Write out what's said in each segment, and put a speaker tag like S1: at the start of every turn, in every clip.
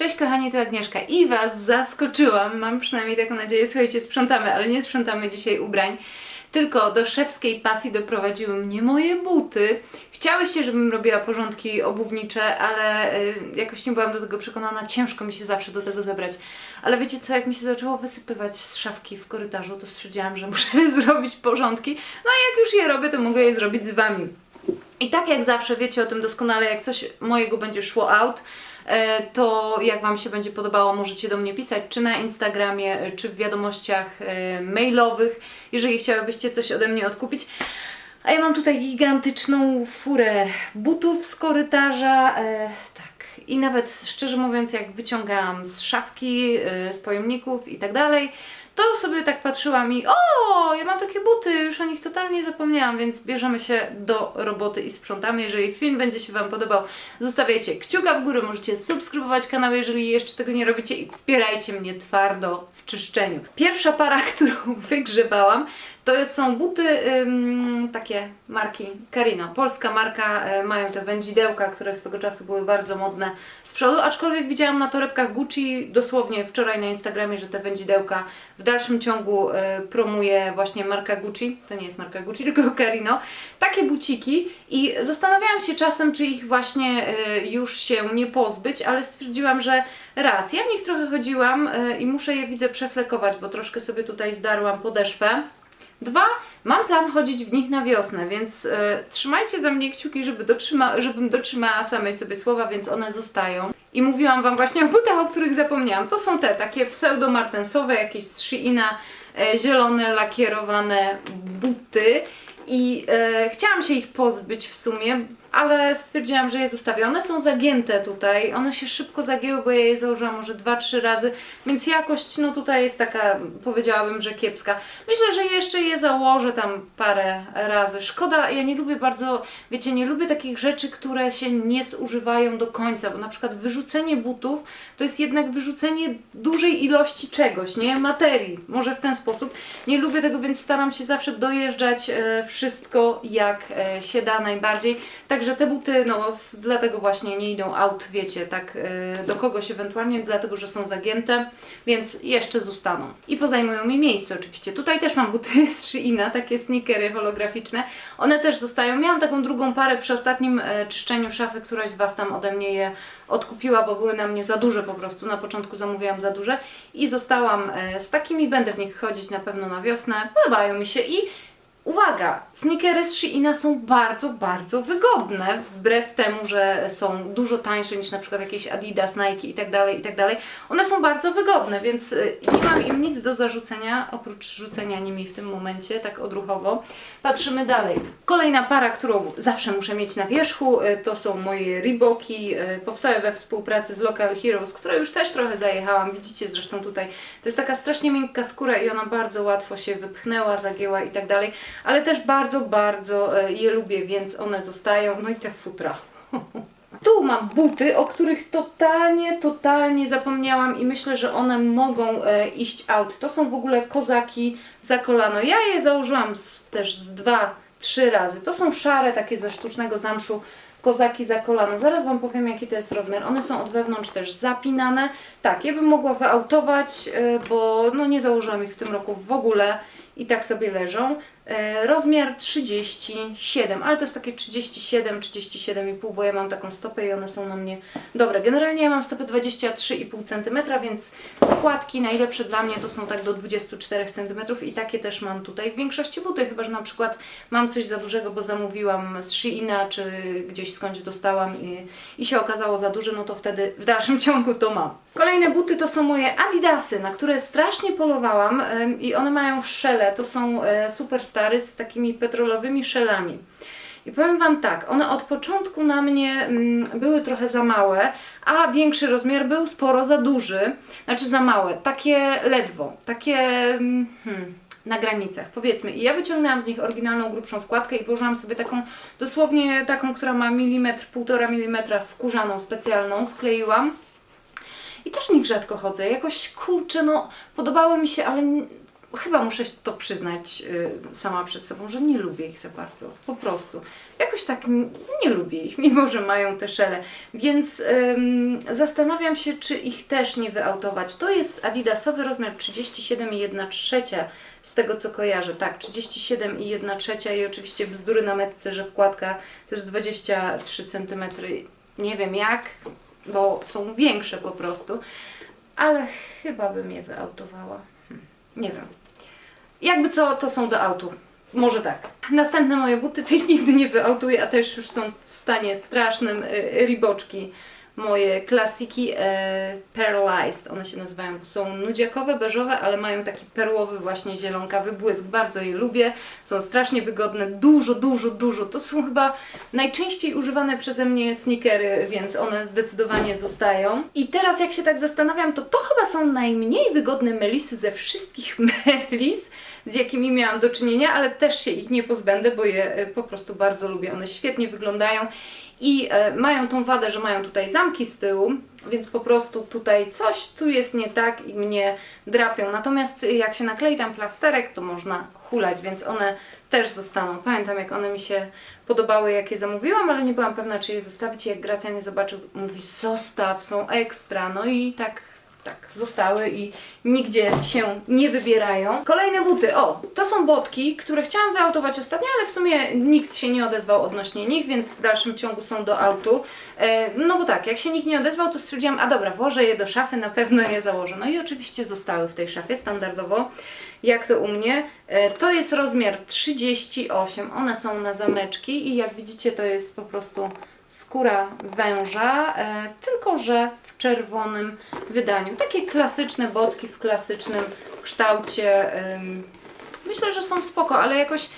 S1: Cześć kochani, to Agnieszka i Was zaskoczyłam, mam przynajmniej taką nadzieję. Słuchajcie, sprzątamy, ale nie sprzątamy dzisiaj ubrań, tylko do szewskiej pasji doprowadziły mnie moje buty. Chciałyście, żebym robiła porządki obuwnicze, ale y, jakoś nie byłam do tego przekonana, ciężko mi się zawsze do tego zabrać. Ale wiecie co, jak mi się zaczęło wysypywać z szafki w korytarzu, to stwierdziłam, że muszę zrobić porządki. No a jak już je robię, to mogę je zrobić z Wami. I tak jak zawsze wiecie o tym doskonale, jak coś mojego będzie szło out, to jak Wam się będzie podobało, możecie do mnie pisać, czy na Instagramie, e, czy w wiadomościach e, mailowych, jeżeli chciałybyście coś ode mnie odkupić. A ja mam tutaj gigantyczną furę butów z korytarza. E, tak. I nawet szczerze mówiąc, jak wyciągałam z szafki, e, z pojemników i tak dalej, to sobie tak patrzyłam i o, ja mam takie buty, już o nich totalnie zapomniałam, więc bierzemy się do roboty i sprzątamy. Jeżeli film będzie się Wam podobał, zostawiajcie kciuka w górę, możecie subskrybować kanał, jeżeli jeszcze tego nie robicie i wspierajcie mnie twardo w czyszczeniu. Pierwsza para, którą wygrzebałam, to są buty ym, takie marki Carino. Polska marka, y, mają te wędzidełka, które swego czasu były bardzo modne z przodu, aczkolwiek widziałam na torebkach Gucci dosłownie wczoraj na Instagramie, że te wędzidełka w dalszym ciągu y, promuje właśnie marka Gucci. To nie jest marka Gucci, tylko Carino. Takie buciki i zastanawiałam się czasem, czy ich właśnie y, już się nie pozbyć, ale stwierdziłam, że raz, ja w nich trochę chodziłam y, i muszę je widzę przeflekować, bo troszkę sobie tutaj zdarłam podeszwę. Dwa, mam plan chodzić w nich na wiosnę, więc e, trzymajcie za mnie kciuki, żeby dotrzyma, żebym dotrzymała samej sobie słowa, więc one zostają. I mówiłam Wam właśnie o butach, o których zapomniałam. To są te takie pseudo-martensowe, jakieś z Sheina, zielone, lakierowane buty. I e, chciałam się ich pozbyć w sumie, ale stwierdziłam, że je zostawię. One są zagięte tutaj, one się szybko zagięły, bo ja je założyłam może 2-3 razy, więc jakość no tutaj jest taka, powiedziałabym, że kiepska. Myślę, że jeszcze je założę tam parę razy. Szkoda, ja nie lubię bardzo, wiecie, nie lubię takich rzeczy, które się nie zużywają do końca, bo na przykład wyrzucenie butów to jest jednak wyrzucenie dużej ilości czegoś, nie? Materii, może w ten sposób. Nie lubię tego, więc staram się zawsze dojeżdżać e, wszystko jak e, się da najbardziej. Także te buty, no dlatego właśnie nie idą out, wiecie, tak e, do kogoś ewentualnie, dlatego że są zagięte, więc jeszcze zostaną. I pozajmują mi miejsce oczywiście. Tutaj też mam buty z Sheina, takie sneakery holograficzne. One też zostają. Miałam taką drugą parę przy ostatnim e, czyszczeniu szafy, któraś z Was tam ode mnie je odkupiła, bo były na mnie za duże po prostu. Na początku zamówiłam za duże i zostałam e, z takimi. Będę w nich chodzić na pewno na wiosnę. Podobają mi się i Uwaga! Sneakery z Sheina są bardzo, bardzo wygodne, wbrew temu, że są dużo tańsze niż na przykład jakieś Adidas, Nike i tak dalej, i tak. One są bardzo wygodne, więc y, nie mam im nic do zarzucenia, oprócz rzucenia nimi w tym momencie, tak odruchowo. Patrzymy dalej. Kolejna para, którą zawsze muszę mieć na wierzchu, y, to są moje Reeboki, y, powstałe we współpracy z Local Heroes, które już też trochę zajechałam, widzicie zresztą tutaj. To jest taka strasznie miękka skóra i ona bardzo łatwo się wypchnęła, zagięła i tak ale też bardzo, bardzo e, je lubię, więc one zostają. No i te futra. Tu mam buty, o których totalnie, totalnie zapomniałam i myślę, że one mogą e, iść out. To są w ogóle kozaki za kolano. Ja je założyłam z, też z dwa, trzy razy. To są szare, takie ze sztucznego zamszu kozaki za kolano. Zaraz Wam powiem, jaki to jest rozmiar. One są od wewnątrz też zapinane. Tak, ja bym mogła wyautować, e, bo no nie założyłam ich w tym roku w ogóle i tak sobie leżą. E, Rozmiar 37, ale to jest takie 37, 37,5, bo ja mam taką stopę i one są na mnie dobre. Generalnie ja mam stopę 23,5 cm, więc wkładki najlepsze dla mnie to są tak do 24 cm i takie też mam tutaj w większości buty, chyba że na przykład mam coś za dużego, bo zamówiłam z Sheina, czy gdzieś skądś dostałam i, i się okazało za duże, no to wtedy w dalszym ciągu to mam. Kolejne buty to są moje Adidasy, na które strasznie polowałam i one mają szele, to są e, superstary z takimi petrolowymi szelami. I powiem Wam tak, one od początku na mnie mm, były trochę za małe, a większy rozmiar był sporo za duży, znaczy za małe, takie ledwo, takie mm, hmm, na granicach, powiedzmy. I ja wyciągnęłam z nich oryginalną, grubszą wkładkę i włożyłam sobie taką, dosłownie taką, która ma milimetr, półtora milimetra skórzaną, specjalną, wkleiłam. I też w nich rzadko chodzę. Jakoś kurczę, no podobały mi się, ale chyba muszę to przyznać y, sama przed sobą, że nie lubię ich za bardzo. Po prostu. Jakoś tak nie lubię ich, mimo że mają te szele. Więc ym, zastanawiam się, czy ich też nie wyautować. To jest adidasowy rozmiar 37 i 1 trzecia z tego co kojarzę. Tak, 37 i 1 trzecia i oczywiście bzdury na metce, że wkładka jest 23 cm. Nie wiem jak, bo są większe po prostu. Ale chyba bym je wyautowała. Hmm, nie wiem. Jakby co, to są do autu. Może tak. Następne moje buty tych nigdy nie wyautuję, a też już są w stanie strasznym. Y, Riboczki. Moje klasiki e, Pearlized, one się nazywają. Są nudziakowe, beżowe, ale mają taki perłowy właśnie zielonkawy błysk. Bardzo je lubię. Są strasznie wygodne. Dużo, dużo, dużo. To są chyba najczęściej używane przeze mnie sneakery, więc one zdecydowanie zostają. I teraz jak się tak zastanawiam, to to chyba są najmniej wygodne melisy ze wszystkich melis, z jakimi miałam do czynienia, ale też się ich nie pozbędę, bo je e, po prostu bardzo lubię. One świetnie wyglądają i e, mają tą wadę, że mają tutaj zamki z tyłu, więc po prostu tutaj coś tu jest nie tak i mnie drapią. Natomiast jak się naklei tam plasterek, to można hulać, więc one też zostaną. Pamiętam jak one mi się podobały, jak je zamówiłam, ale nie byłam pewna, czy je zostawić. Jak Gracjan je zobaczył, mówi zostaw, są ekstra. No i tak tak, zostały i nigdzie się nie wybierają. Kolejne buty, o, to są botki, które chciałam wyautować ostatnio, ale w sumie nikt się nie odezwał odnośnie nich, więc w dalszym ciągu są do autu. E, no bo tak, jak się nikt nie odezwał, to stwierdziłam, a dobra, włożę je do szafy, na pewno je założę. No i oczywiście zostały w tej szafie standardowo, jak to u mnie. E, to jest rozmiar 38, one są na zameczki i jak widzicie to jest po prostu skóra węża, e, tylko że w czerwonym wydaniu. Takie klasyczne botki w klasycznym kształcie. Myślę, że są spoko, ale jakoś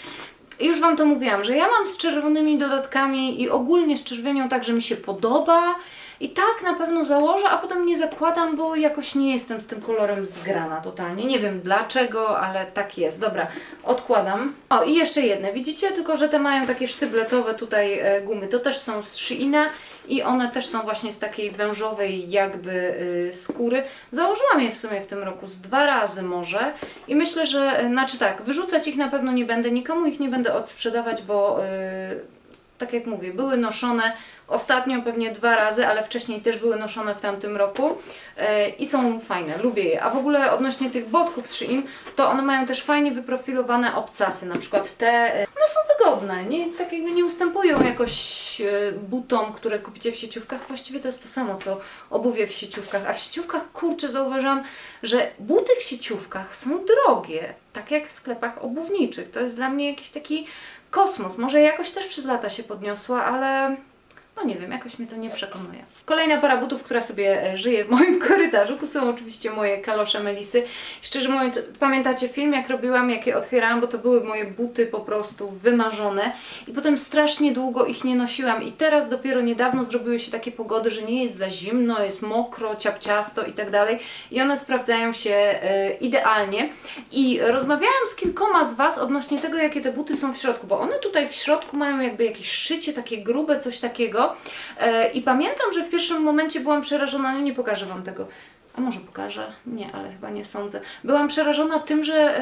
S1: już Wam to mówiłam, że ja mam z czerwonymi dodatkami i ogólnie z czerwienią tak, że mi się podoba i tak na pewno założę, a potem nie zakładam, bo jakoś nie jestem z tym kolorem zgrana totalnie. Nie wiem dlaczego, ale tak jest. Dobra, odkładam. O i jeszcze jedne. Widzicie tylko, że te mają takie sztybletowe tutaj e, gumy. To też są z Sheina i one też są właśnie z takiej wężowej jakby y, skóry. Założyłam je w sumie w tym roku z dwa razy może i myślę, że, y, znaczy tak, wyrzucać ich na pewno nie będę, nikomu ich nie będę odsprzedawać, bo y, tak jak mówię, były noszone ostatnio pewnie dwa razy, ale wcześniej też były noszone w tamtym roku e, i są fajne, lubię je. A w ogóle odnośnie tych botków z Shein, to one mają też fajnie wyprofilowane obcasy, na przykład te, e, one są wygodne, nie, tak jakby nie ustępują jakoś e, butom, które kupicie w sieciówkach. Właściwie to jest to samo, co obuwie w sieciówkach, a w sieciówkach, kurczę, zauważam, że buty w sieciówkach są drogie, tak jak w sklepach obuwniczych. To jest dla mnie jakiś taki kosmos. Może jakoś też przez lata się podniosła, ale no nie wiem, jakoś mnie to nie przekonuje. Kolejna para butów, która sobie e, żyje w moim korytarzu, to są oczywiście moje kalosze Melisy. Szczerze mówiąc, pamiętacie film, jak robiłam, jak je otwierałam, bo to były moje buty po prostu wymarzone i potem strasznie długo ich nie nosiłam i teraz dopiero niedawno zrobiły się takie pogody, że nie jest za zimno, jest mokro, ciapciasto i tak dalej i one sprawdzają się e, idealnie i rozmawiałam z kilkoma z Was odnośnie tego, jakie te buty są w środku, bo one tutaj w środku mają jakby jakieś szycie takie grube, coś takiego E, I pamiętam, że w pierwszym momencie byłam przerażona, no nie pokażę Wam tego. A może pokażę? Nie, ale chyba nie sądzę. Byłam przerażona tym, że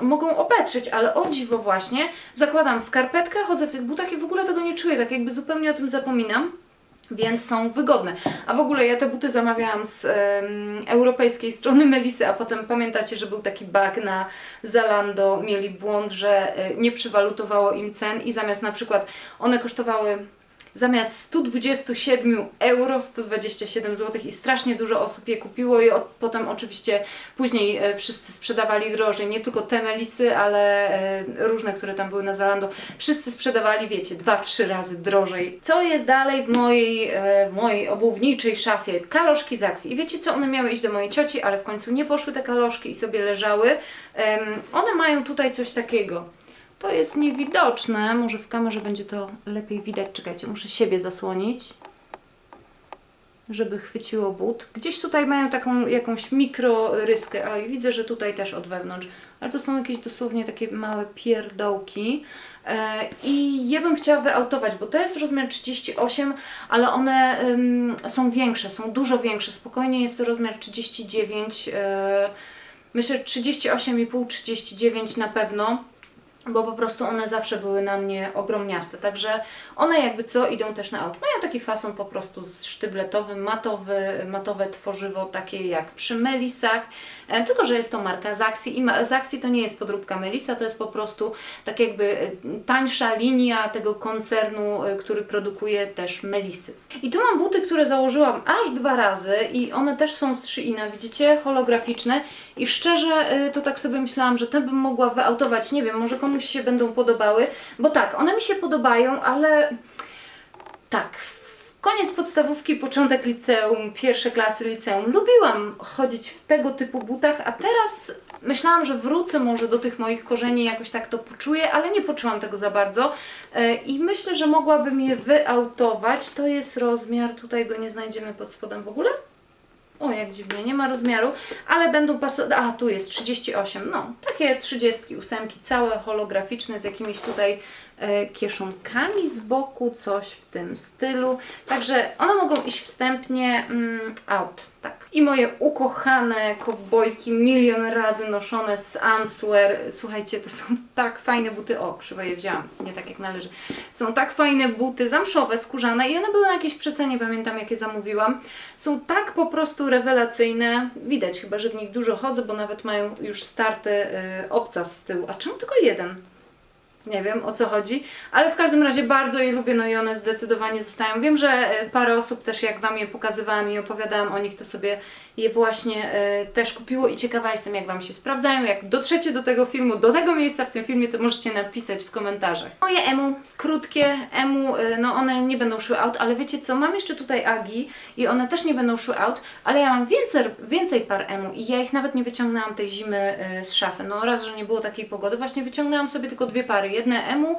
S1: mogą obetrzeć, ale o dziwo właśnie zakładam skarpetkę, chodzę w tych butach i w ogóle tego nie czuję, tak jakby zupełnie o tym zapominam. Więc są wygodne. A w ogóle ja te buty zamawiałam z europejskiej strony Melisy, a potem pamiętacie, że był taki bug na Zalando, mieli błąd, że e, nie przywalutowało im cen i zamiast na przykład one kosztowały zamiast 127 euro 127 zł i strasznie dużo osób je kupiło i od, potem oczywiście później e, wszyscy sprzedawali drożej, nie tylko te melisy, ale e, różne, które tam były na Zalando, wszyscy sprzedawali, wiecie, dwa, trzy razy drożej. Co jest dalej w mojej, e, w mojej obuwniczej szafie? Kaloszki z akcji. I wiecie co, one miały iść do mojej cioci, ale w końcu nie poszły te kaloszki i sobie leżały. One mają tutaj coś takiego. To jest niewidoczne. Może w kamerze będzie to lepiej widać. Czekajcie, muszę siebie zasłonić, żeby chwyciło but. Gdzieś tutaj mają taką jakąś mikroryskę, ale widzę, że tutaj też od wewnątrz. Ale to są jakieś dosłownie takie małe pierdołki. E, I je bym chciała wyautować, bo to jest rozmiar 38, ale one są większe, są dużo większe. Spokojnie jest to rozmiar 39. E, Myślę 38,5, 39 na pewno bo po prostu one zawsze były na mnie ogromniaste. Także one jakby co idą też na aut. Mają taki fason po prostu z sztybletowym, matowy, matowe tworzywo, takie jak przy Melisach, e, tylko że jest to marka Zaxi i Zaxi to nie jest podróbka Melisa, to jest po prostu tak jakby e, tańsza linia tego koncernu, e, który produkuje też Melisy. I tu mam buty, które założyłam aż dwa razy i one też są z Sheina, widzicie, holograficzne i szczerze to tak sobie myślałam, że te bym mogła wyautować, nie wiem, może komuś się będą podobały, bo tak, one mi się podobają, ale tak, koniec podstawówki, początek liceum, pierwsze klasy liceum, lubiłam chodzić w tego typu butach, a teraz myślałam, że wrócę może do tych moich korzeni, jakoś tak to poczuję, ale nie poczułam tego za bardzo E, i myślę, że mogłabym je wyautować. To jest rozmiar, tutaj go nie znajdziemy pod spodem w ogóle. O, jak dziwnie, nie ma rozmiaru, ale będą pasować. A, tu jest 38. No, takie 38, całe holograficzne z jakimiś tutaj kieszonkami z boku, coś w tym stylu. Także one mogą iść wstępnie mm, out, tak. I moje ukochane kowbojki, milion razy noszone z Answear. Słuchajcie, to są tak fajne buty. O, krzywo je wzięłam, nie tak jak należy. Są tak fajne buty, zamszowe, skórzane i one były na jakiejś przecenie, pamiętam jakie zamówiłam. Są tak po prostu rewelacyjne. Widać chyba, że w nich dużo chodzę, bo nawet mają już starty y, z tyłu. A czemu tylko jeden? Nie wiem o co chodzi, ale w każdym razie bardzo je lubię, no i one zdecydowanie zostają. Wiem, że e, parę osób też jak Wam je pokazywałam i opowiadałam o nich, to sobie je właśnie e, też kupiło i ciekawa jestem jak Wam się sprawdzają. Jak dotrzecie do tego filmu, do tego miejsca w tym filmie, to możecie napisać w komentarzach. Moje emu, krótkie emu, e, no one nie będą szły out, ale wiecie co, mam jeszcze tutaj agi i one też nie będą szły out, ale ja mam więcej, więcej par emu i ja ich nawet nie wyciągnęłam tej zimy e, z szafy. No raz, że nie było takiej pogody, właśnie wyciągnęłam sobie tylko dwie pary, jedne emu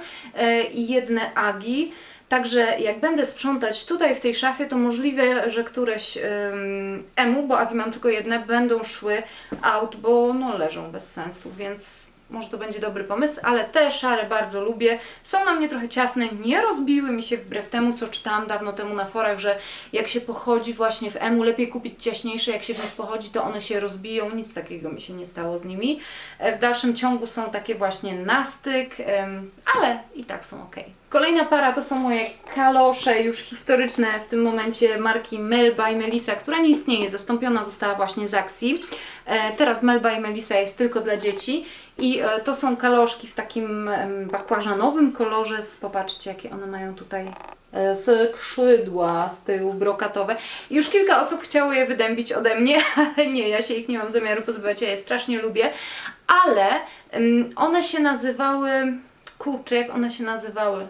S1: i jedne agi. Także jak będę sprzątać tutaj w tej szafie, to możliwe, że któreś ym, emu, bo agi mam tylko jedne, będą szły out, bo no leżą bez sensu, więc może to będzie dobry pomysł, ale te szare bardzo lubię. Są na mnie trochę ciasne, nie rozbiły mi się wbrew temu, co czytałam dawno temu na forach, że jak się pochodzi właśnie w emu, lepiej kupić ciaśniejsze, jak się w nich pochodzi, to one się rozbiją. Nic takiego mi się nie stało z nimi. E, W dalszym ciągu są takie właśnie na styk, ale i tak są ok. Kolejna para to są moje kalosze już historyczne w tym momencie marki Melba i Melisa, która nie istnieje, zastąpiona została właśnie Zaxi. E, teraz Melba i Melisa jest tylko dla dzieci i e, to są kaloszki w takim bakłażanowym kolorze. Z, popatrzcie jakie one mają tutaj e, skrzydła z tyłu brokatowe. Już kilka osób chciało je wydębić ode mnie, ale nie, ja się ich nie mam zamiaru pozbywać, ja je strasznie lubię, ale one się nazywały, kurczę, jak one się nazywały?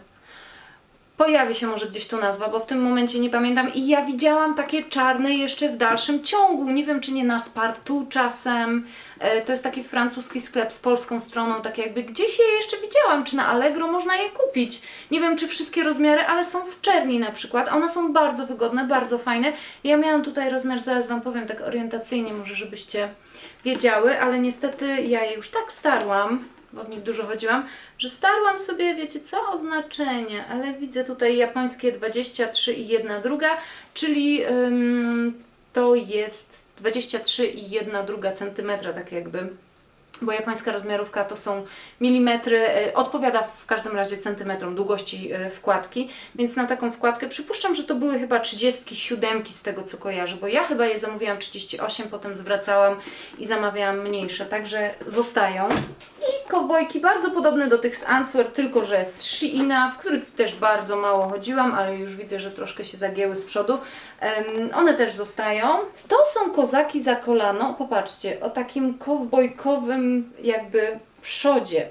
S1: Pojawi się może gdzieś tu nazwa, bo w tym momencie nie pamiętam. I ja widziałam takie czarne jeszcze w dalszym ciągu. Nie wiem, czy nie na Spartu czasem. E, to jest taki francuski sklep z polską stroną, tak jakby gdzieś je jeszcze widziałam. Czy na Allegro można je kupić. Nie wiem, czy wszystkie rozmiary, ale są w czerni na przykład. One są bardzo wygodne, bardzo fajne. Ja miałam tutaj rozmiar, zaraz Wam powiem tak orientacyjnie, może żebyście wiedziały, ale niestety ja je już tak starłam, bo w nich dużo chodziłam, że starłam sobie, wiecie co, oznaczenie, ale widzę tutaj japońskie 23 i 1 druga, czyli ym, to jest 23 i 1 druga centymetra, tak jakby. Bo japońska rozmiarówka to są milimetry, y, odpowiada w każdym razie centymetrom długości y, wkładki, więc na taką wkładkę przypuszczam, że to były chyba 37 z tego co kojarzę, bo ja chyba je zamówiłam 38, potem zwracałam i zamawiałam mniejsze, także zostają. Kowbojki bardzo podobne do tych z Answear, tylko że z Sheina, w których też bardzo mało chodziłam, ale już widzę, że troszkę się zagięły z przodu. Em, one też zostają. To są kozaki za kolano, popatrzcie, o takim kowbojkowym jakby przodzie.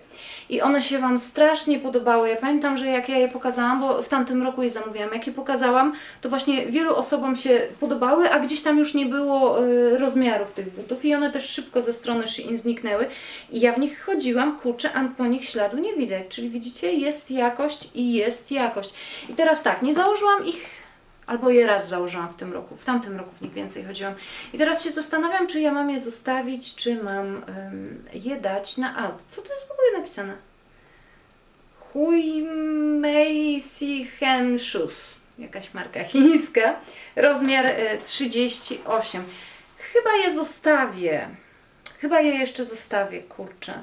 S1: I one się Wam strasznie podobały. Ja pamiętam, że jak ja je pokazałam, bo w tamtym roku je zamówiłam, jak je pokazałam, to właśnie wielu osobom się podobały, a gdzieś tam już nie było y, rozmiarów tych butów i one też szybko ze strony Shein zniknęły. I ja w nich chodziłam, kurczę, a po nich śladu nie widać. Czyli widzicie, jest jakość i jest jakość. I teraz tak, nie założyłam ich Albo je raz założyłam w tym roku, w tamtym roku w nich więcej chodziłam. I teraz się zastanawiam, czy ja mam je zostawić, czy mam ym, je dać na aut. Co tu jest w ogóle napisane? Hui Mei Si Hen Shoes. Jakaś marka chińska. Rozmiar y, 38. Chyba je zostawię. Chyba je jeszcze zostawię, kurczę.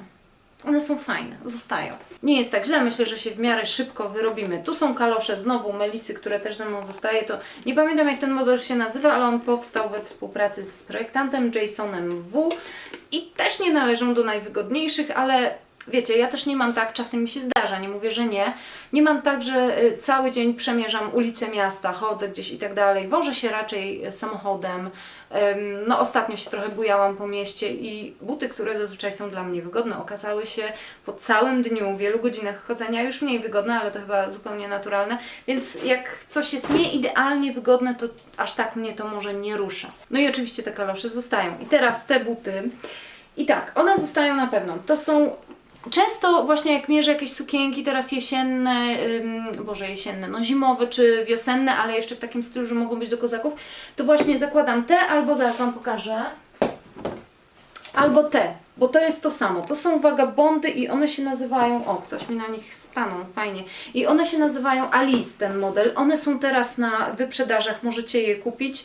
S1: One są fajne, zostają. Nie jest tak źle, myślę, że się w miarę szybko wyrobimy. Tu są kalosze, znowu Melisy, które też ze mną zostaje. To nie pamiętam jak ten model się nazywa, ale on powstał we współpracy z projektantem Jasonem W. I też nie należą do najwygodniejszych, ale wiecie, ja też nie mam tak, czasem mi się zdarza, nie mówię, że nie. Nie mam tak, że y, cały dzień przemierzam ulice miasta, chodzę gdzieś i tak dalej. Wożę się raczej y, samochodem. No ostatnio się trochę bujałam po mieście i buty, które zazwyczaj są dla mnie wygodne, okazały się po całym dniu, wielu godzinach chodzenia już mniej wygodne, ale to chyba zupełnie naturalne. Więc jak coś jest nieidealnie wygodne, to aż tak mnie to może nie rusza. No i oczywiście te kalosze zostają. I teraz te buty. I tak, one zostają na pewno. To są Często właśnie jak mierzę jakieś sukienki teraz jesienne, ym, boże jesienne, no zimowe czy wiosenne, ale jeszcze w takim stylu, że mogą być do kozaków, to właśnie zakładam te albo zaraz Wam pokażę. Albo te, bo to jest to samo. To są vagabondy i one się nazywają, o ktoś mi na nich stanął, fajnie. I one się nazywają Alice, ten model. One są teraz na wyprzedażach, możecie je kupić.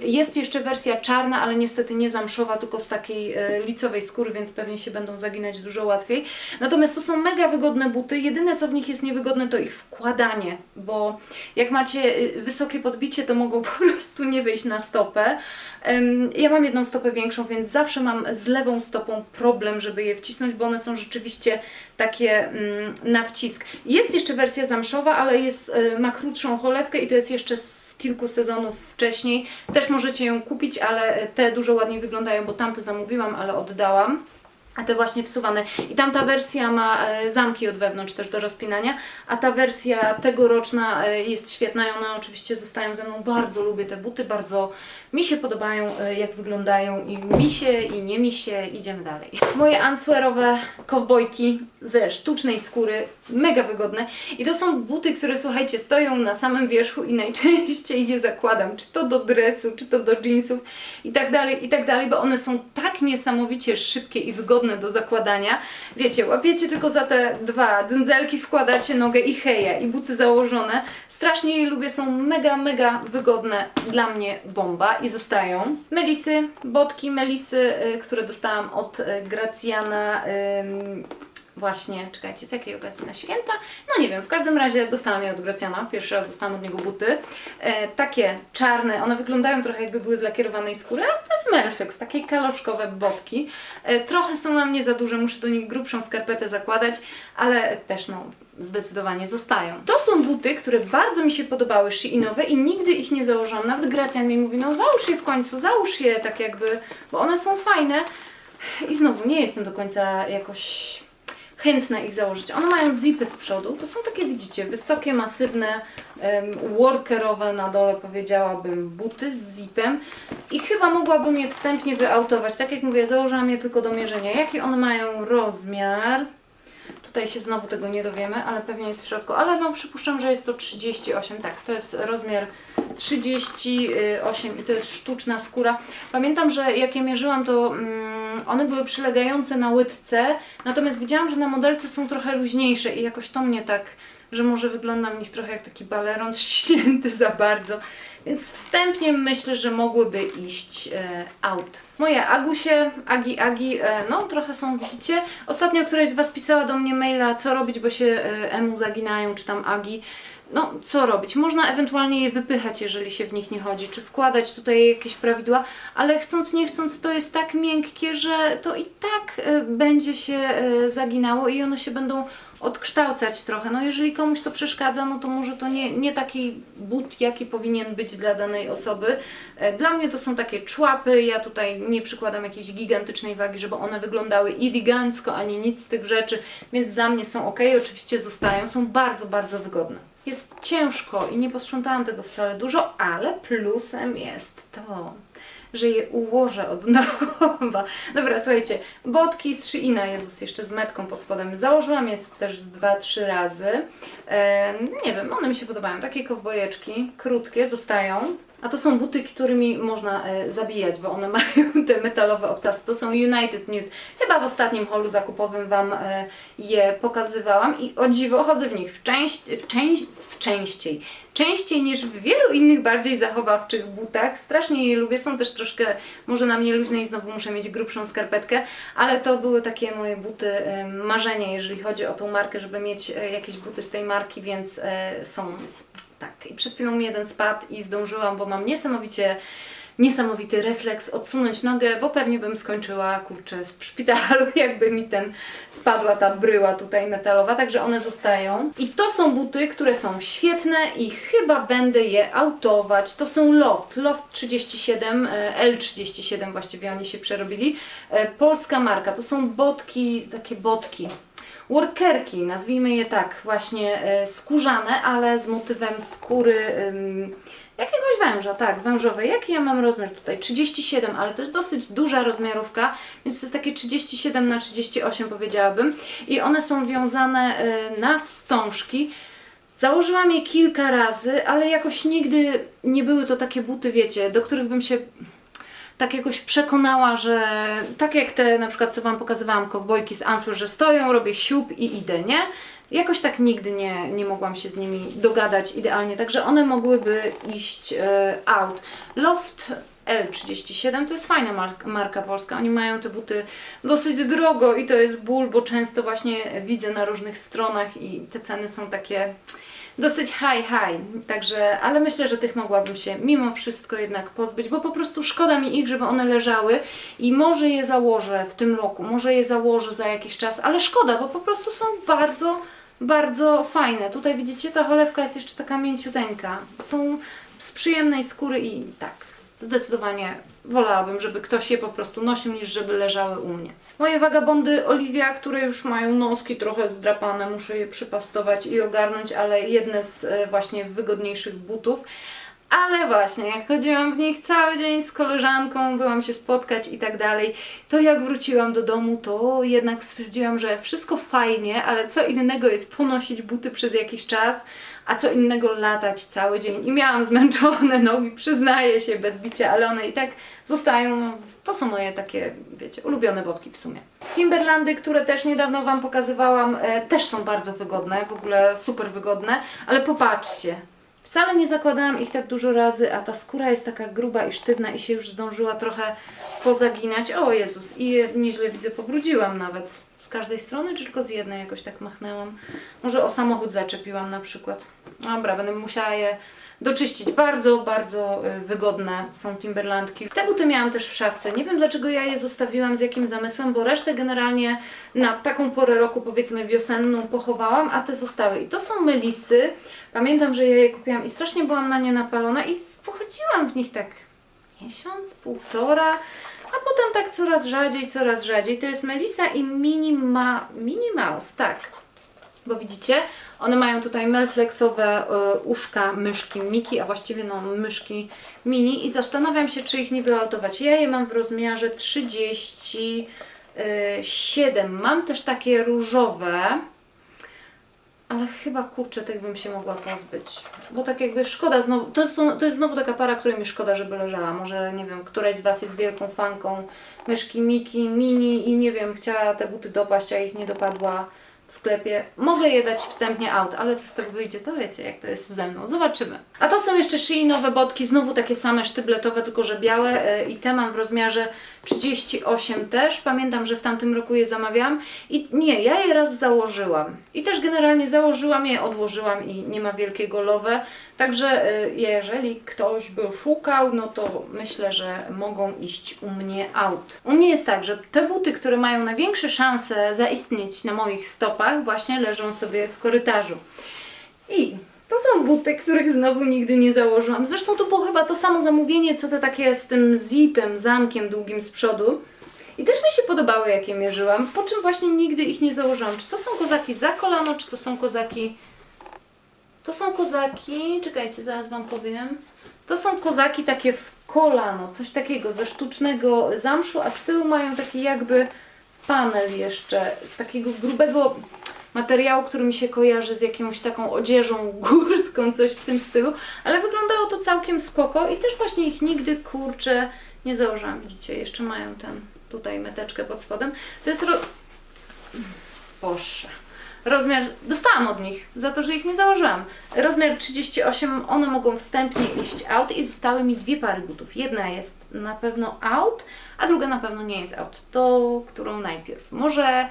S1: Jest jeszcze wersja czarna, ale niestety nie zamszowa, tylko z takiej e, licowej skóry, więc pewnie się będą zaginać dużo łatwiej. Natomiast to są mega wygodne buty. Jedyne co w nich jest niewygodne to ich wkładanie, bo jak macie y, wysokie podbicie, to mogą po prostu nie wyjść na stopę. Ja mam jedną stopę większą, więc zawsze mam z lewą stopą problem, żeby je wcisnąć, bo one są rzeczywiście takie mm, na wcisk. Jest jeszcze wersja zamszowa, ale jest, y, ma krótszą cholewkę i to jest jeszcze z kilku sezonów wcześniej. Też możecie ją kupić, ale te dużo ładniej wyglądają, bo tamte zamówiłam, ale oddałam. A te właśnie wsuwane. I tamta wersja ma e, zamki od wewnątrz też do rozpinania, a ta wersja tegoroczna e, jest świetna i one oczywiście zostają ze mną. Bardzo lubię te buty, bardzo mi się podobają, e, jak wyglądają i mi się, i nie mi się. Idziemy dalej. Moje answerowe kowbojki ze sztucznej skóry, mega wygodne. I to są buty, które słuchajcie, stoją na samym wierzchu i najczęściej je zakładam, czy to do dresu, czy to do jeansów i tak dalej, i tak dalej, bo one są tak niesamowicie szybkie i wygodne do zakładania. Wiecie, łapiecie tylko za te dwa dzyndzelki, wkładacie nogę i heja, i buty założone. Strasznie je lubię, są mega, mega wygodne. Dla mnie bomba i zostają. Melisy, botki Melisy, y, które dostałam od y, Gracjana. Właśnie, czekajcie, z jakiej okazji na święta? No nie wiem, w każdym razie dostałam je od Gracjana, pierwszy raz dostałam od niego buty. E, takie czarne, one wyglądają trochę jakby były z lakierowanej skóry, ale to jest Melfex, takie kaloszkowe botki. E, trochę są na mnie za duże, muszę do nich grubszą skarpetę zakładać, ale też no zdecydowanie zostają. To są buty, które bardzo mi się podobały, Sheinowe i nigdy ich nie założyłam. Nawet Gracjan mi mówi, no załóż je w końcu, załóż je tak jakby, bo one są fajne. I znowu nie jestem do końca jakoś chętna ich założyć. One mają zipy z przodu. To są takie, widzicie, wysokie, masywne, workerowe na dole powiedziałabym buty z zipem. I chyba mogłabym je wstępnie wyautować. Tak jak mówię, założyłam je tylko do mierzenia. Jaki one mają rozmiar? Tutaj się znowu tego nie dowiemy, ale pewnie jest w środku. Ale no przypuszczam, że jest to 38. Tak, to jest rozmiar 38 i to jest sztuczna skóra. Pamiętam, że jak je mierzyłam, to mm, one były przylegające na łydce, natomiast widziałam, że na modelce są trochę luźniejsze i jakoś to mnie tak, że może wyglądam w nich trochę jak taki baleron ścięty za bardzo. Więc wstępnie myślę, że mogłyby iść e, out. Moje Agusie, Agi Agi, e, no trochę są, widzicie. Ostatnio któraś z Was pisała do mnie maila, co robić, bo się e, emu zaginają, czy tam Agi. No, co robić? Można ewentualnie je wypychać, jeżeli się w nich nie chodzi, czy wkładać tutaj jakieś prawidła, ale chcąc, nie chcąc, to jest tak miękkie, że to i tak e, będzie się e, zaginało i one się będą odkształcać trochę. No, jeżeli komuś to przeszkadza, no to może to nie, nie taki but, jaki powinien być dla danej osoby. E, Dla mnie to są takie człapy, ja tutaj nie przykładam jakiejś gigantycznej wagi, żeby one wyglądały elegancko, ani nic z tych rzeczy, więc dla mnie są ok, oczywiście zostają, są bardzo, bardzo wygodne. Jest ciężko i nie posprzątałam tego wcale dużo, ale plusem jest to, że je ułożę od nowa. Dobra, słuchajcie, botki z Sheina, Jezus, jeszcze z metką pod spodem. Założyłam je też z 2-3 razy. Nie wiem, one mi się podobają. Takie kowbojeczki, krótkie, zostają. A to są buty, którymi można e, zabijać, bo one mają te metalowe obcasy. To są United Nude. Chyba w ostatnim holu zakupowym Wam e, je pokazywałam i o dziwo chodzę w nich w, część, w, część, w częściej. Częściej niż w wielu innych bardziej zachowawczych butach. Strasznie je lubię. Są też troszkę może na mnie luźne i znowu muszę mieć grubszą skarpetkę, ale to były takie moje buty e, marzenia, jeżeli chodzi o tą markę, żeby mieć jakieś buty z tej marki, więc są tak, i przed chwilą mi jeden spadł i zdążyłam, bo mam niesamowicie niesamowity refleks odsunąć nogę, bo pewnie bym skończyła, kurczę, w szpitalu, jakby mi ten spadła ta bryła tutaj metalowa, także one zostają. I to są buty, które są świetne i chyba będę je autować. To są Loft, Loft 37, e, L37 właściwie oni się przerobili. E, Polska marka, to są botki, takie botki, workerki, nazwijmy je tak, właśnie e, skórzane, ale z motywem skóry jakiegoś węża, tak, wężowej. Jaki ja mam rozmiar tutaj? 37, ale to jest dosyć duża rozmiarówka, więc to jest takie 37 na 38 powiedziałabym. I one są wiązane e, na wstążki. Założyłam je kilka razy, ale jakoś nigdy nie były to takie buty, wiecie, do których bym się tak jakoś przekonała, że tak jak te na przykład co Wam pokazywałam, kowbojki z Answer, że stoją, robię siup i idę, nie? Jakoś tak nigdy nie, nie mogłam się z nimi dogadać idealnie, także one mogłyby iść e, out. Loft L37 to jest fajna marka, marka polska. Oni mają te buty dosyć drogo i to jest ból, bo często właśnie widzę na różnych stronach i te ceny są takie dosyć high, high. Także, ale myślę, że tych mogłabym się mimo wszystko jednak pozbyć, bo po prostu szkoda mi ich, żeby one leżały i może je założę w tym roku, może je założę za jakiś czas, ale szkoda, bo po prostu są bardzo, bardzo fajne. Tutaj widzicie, ta cholewka jest jeszcze taka mięciuteńka. Są z przyjemnej skóry i tak, zdecydowanie wolałabym, żeby ktoś je po prostu nosił, niż żeby leżały u mnie. Moje wagabondy Oliwia, które już mają noski trochę zdrapane, muszę je przypastować i ogarnąć, ale jedne z e, właśnie wygodniejszych butów. Ale właśnie, jak chodziłam w nich cały dzień z koleżanką, byłam się spotkać i tak dalej, to jak wróciłam do domu, to jednak stwierdziłam, że wszystko fajnie, ale co innego jest ponosić buty przez jakiś czas, a co innego latać cały dzień. I miałam zmęczone nogi, przyznaję się bez bicia, ale one i tak zostają. No, to są moje takie, wiecie, ulubione botki w sumie. Timberlandy, które też niedawno Wam pokazywałam, e, też są bardzo wygodne, w ogóle super wygodne, ale popatrzcie. Wcale nie zakładałam ich tak dużo razy, a ta skóra jest taka gruba i sztywna i się już zdążyła trochę pozaginać. O Jezus, i nieźle widzę, pobrudziłam nawet. Z każdej strony, czy tylko z jednej jakoś tak machnęłam? Może o samochód zaczepiłam na przykład. Dobra, będę musiała je doczyścić. Bardzo, bardzo y, wygodne są Timberlandki. Te buty miałam też w szafce. Nie wiem dlaczego ja je zostawiłam, z jakim zamysłem, bo resztę generalnie na taką porę roku, powiedzmy wiosenną, pochowałam, a te zostały. I to są melisy. Pamiętam, że ja je kupiłam i strasznie byłam na nie napalona i pochodziłam w nich tak miesiąc, półtora, a potem tak coraz rzadziej, coraz rzadziej. To jest Melisa i Minima, Mini Mouse, tak. Bo widzicie, one mają tutaj melflexowe y, uszka myszki Miki, a właściwie no myszki mini i zastanawiam się, czy ich nie wyautować. Ja je mam w rozmiarze 37. Mam też takie różowe, ale chyba kurczę, tych bym się mogła pozbyć. Bo tak jakby szkoda znowu, to jest, to jest znowu taka para, której mi szkoda, żeby leżała. Może nie wiem, któraś z Was jest wielką fanką myszki Miki, mini i nie wiem, chciała te buty dopaść, a ich nie dopadła w sklepie. Mogę je dać wstępnie out, ale co z tego wyjdzie, to wiecie, jak to jest ze mną. Zobaczymy. A to są jeszcze nowe botki, znowu takie same sztybletowe, tylko że białe yy, i te mam w rozmiarze 38 też. Pamiętam, że w tamtym roku je zamawiałam i nie, ja je raz założyłam. I też generalnie założyłam je, odłożyłam i nie ma wielkiego lowe. Także yy, jeżeli ktoś by szukał, no to myślę, że mogą iść u mnie out. U mnie jest tak, że te buty, które mają największe szanse zaistnieć na moich stopach, właśnie leżą sobie w korytarzu. I to są buty, których znowu nigdy nie założyłam. Zresztą to było chyba to samo zamówienie, co te takie z tym zipem, zamkiem długim z przodu. I też mi się podobały, jakie mierzyłam, po czym właśnie nigdy ich nie założyłam. Czy to są kozaki za kolano, czy to są kozaki... To są kozaki... Czekajcie, zaraz Wam powiem. To są kozaki takie w kolano, coś takiego ze sztucznego zamszu, a z tyłu mają taki jakby panel jeszcze z takiego grubego materiału, który mi się kojarzy z jakąś taką odzieżą górską, coś w tym stylu, ale wyglądało to całkiem spoko i też właśnie ich nigdy, kurczę, nie założyłam. Widzicie, jeszcze mają ten tutaj meteczkę pod spodem. To jest ro... Boże. Rozmiar, dostałam od nich za to, że ich nie założyłam. Rozmiar 38, one mogą wstępnie iść out i zostały mi dwie pary butów. Jedna jest na pewno out, a druga na pewno nie jest out. To, którą najpierw. Może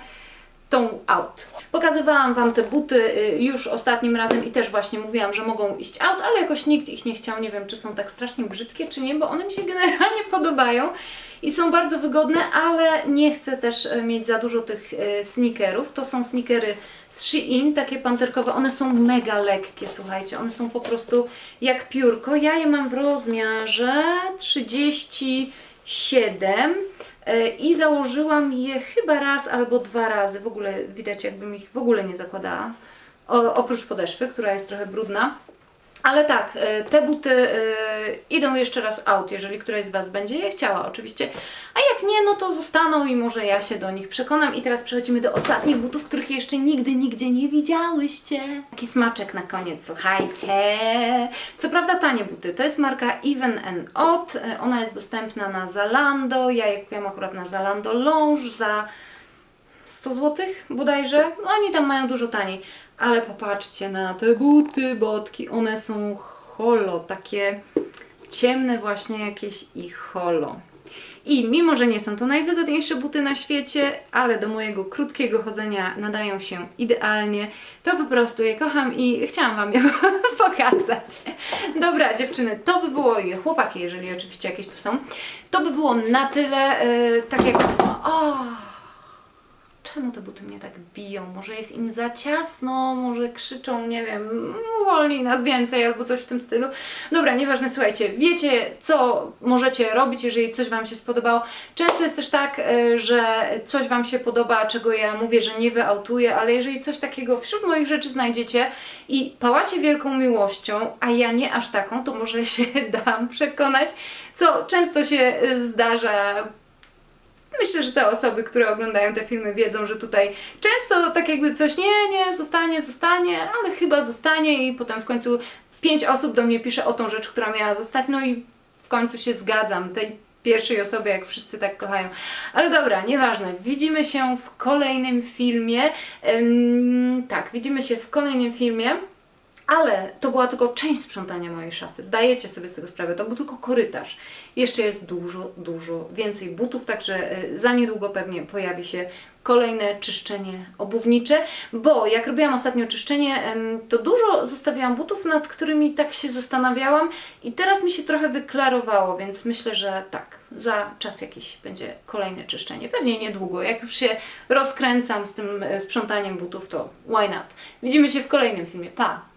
S1: tą out. Pokazywałam Wam te buty y, już ostatnim razem i też właśnie mówiłam, że mogą iść out, ale jakoś nikt ich nie chciał. Nie wiem, czy są tak strasznie brzydkie, czy nie, bo one mi się generalnie podobają i są bardzo wygodne, ale nie chcę też e, mieć za dużo tych e, sneakerów. To są sneakery z Shein, takie panterkowe. One są mega lekkie, słuchajcie. One są po prostu jak piórko. Ja je mam w rozmiarze 37 e, i założyłam je chyba raz albo dwa razy. W ogóle widać, jakbym ich w ogóle nie zakładała. O, oprócz podeszwy, która jest trochę brudna. Ale tak, e, te buty e, idą jeszcze raz out, jeżeli któraś z Was będzie je chciała oczywiście. A jak nie, no to zostaną i może ja się do nich przekonam. I teraz przechodzimy do ostatnich butów, których jeszcze nigdy, nigdzie nie widziałyście. Taki smaczek na koniec, słuchajcie. Co prawda tanie buty, to jest marka Even and Odd. E, Ona jest dostępna na Zalando. Ja je kupiłam akurat na Zalando Lounge za 100 zł bodajże. No oni tam mają dużo taniej. Ale popatrzcie na te buty, botki. One są holo, takie ciemne właśnie jakieś i holo. I mimo, że nie są to najwygodniejsze buty na świecie, ale do mojego krótkiego chodzenia nadają się idealnie, to po prostu je kocham i chciałam Wam je pokazać. Dobra, dziewczyny, to by było i chłopaki, jeżeli oczywiście jakieś tu są, to by było na tyle, yy, tak jak... O! Czemu te buty mnie tak biją? Może jest im za ciasno, może krzyczą, nie wiem, wolniej nas więcej albo coś w tym stylu. Dobra, nieważne, słuchajcie, wiecie co możecie robić, jeżeli coś Wam się spodobało. Często jest też tak, e, że coś Wam się podoba, czego ja mówię, że nie wyautuję, ale jeżeli coś takiego wśród moich rzeczy znajdziecie i pałacie wielką miłością, a ja nie aż taką, to może się dam przekonać, co często się e, zdarza Myślę, że te osoby, które oglądają te filmy, wiedzą, że tutaj często tak jakby coś nie, nie, zostanie, zostanie, ale chyba zostanie i potem w końcu pięć osób do mnie pisze o tą rzecz, która miała zostać, no i w końcu się zgadzam. Tej pierwszej osobie, jak wszyscy tak kochają. Ale dobra, nieważne. Widzimy się w kolejnym filmie. Ym, tak, widzimy się w kolejnym filmie. Ale to była tylko część sprzątania mojej szafy. Zdajecie sobie z tego sprawę, to był tylko korytarz. Jeszcze jest dużo, dużo więcej butów, także y, za niedługo pewnie pojawi się kolejne czyszczenie obuwnicze, bo jak robiłam ostatnio czyszczenie, to dużo zostawiałam butów, nad którymi tak się zastanawiałam i teraz mi się trochę wyklarowało, więc myślę, że tak, za czas jakiś będzie kolejne czyszczenie. Pewnie niedługo. Jak już się rozkręcam z tym e, sprzątaniem butów, to why not? Widzimy się w kolejnym filmie. Pa!